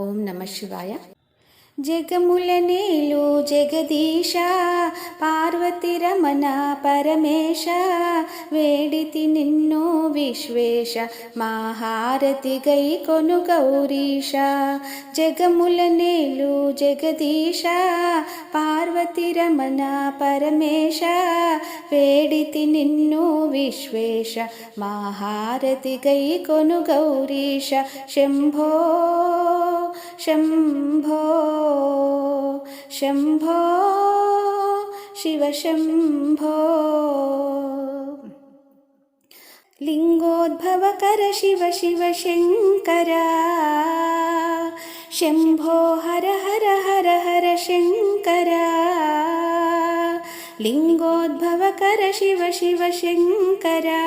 ఓం నమ శివాయ. జగముల నేలు జగదీశ పార్వతి రమణ పరమేశ వేడితి నిన్ను విశ్వేశ మహారతి గై కొను గౌరీశ. జగముల నేలు జగదీశ पार्वतिरमणा परमेश पेडिति निन्नु विश्वेश महारतिगैकोनुगौरीश शम्भो शम्भो शम्भो शिव शम्भो। लिङ्गोद्भवकर शिव शिव शङ्कर शम्भो हर हर हर हर शङ्करा लिङ्गोद्भवकर शिव शिव शङ्करा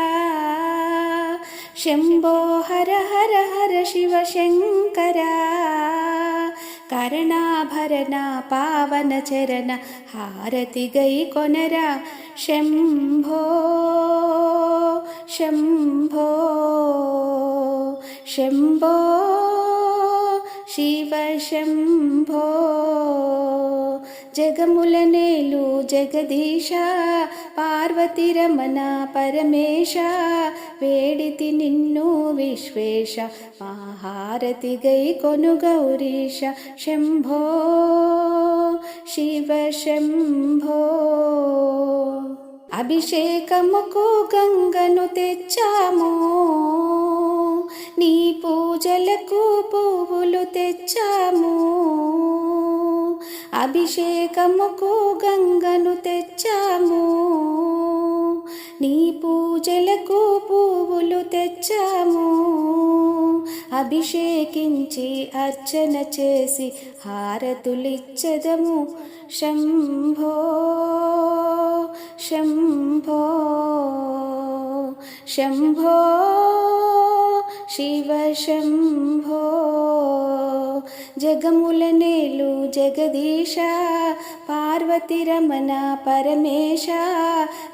शम्भो हर हर हर शिव शङ्कर कर्णाभरना पावनचरण कोनरा। शम्भो शम्भो शम्भो। కొనరా శంభో శివ శంభో జగముల జగదీశ పార్వతి రమణ పరమేశ వేడితి నిన్ను విశ్వేశ మహారతి గై కొను గౌరీశ శంభో శివ శంభో అభిషేకముకు గంగను తెచ్చాము అభిషేకముకు గంగను తెచ్చాము. నీ పూజలకు పువ్వులు తెచ్చాము. అభిషేకించి అర్చన చేసి హారతులిచ్చదము. శంభో శంభో శంభో శివ శంభో. జగములనేలు జగదీశ పార్వతిరమణ పరమేశ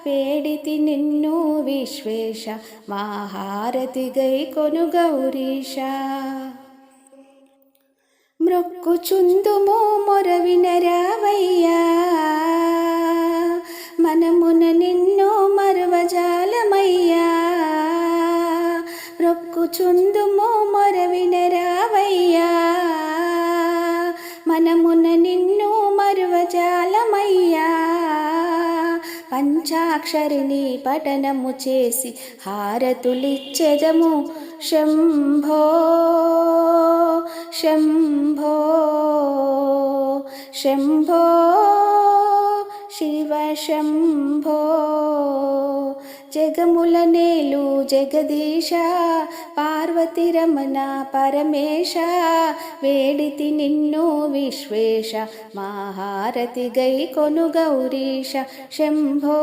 వేడితి నిన్ను విశ్వేశ మహారతి గై కొను గౌరీశ. మృక్కుచుందుము మొరవినరావయ్యా మనమున నిన్ను మరువజాలమయ్యా మృక్కుచుందుము మొరవినరావయ్యా మనమున నిన్ను మరువజాలమయ్యా. పంచాక్షరిని పఠనము చేసి హారతులిచ్చెదము. శంభో శంభో శంభో శివ శంభో. జగముల నేలు జగదీశ పార్వతి రమణ పరమేశ వేడితి నిన్ను విశ్వేశ మహారతి గై కొను గౌరీశ శంభో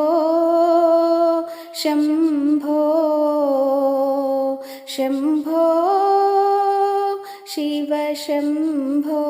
శంభో శంభో శివ శంభో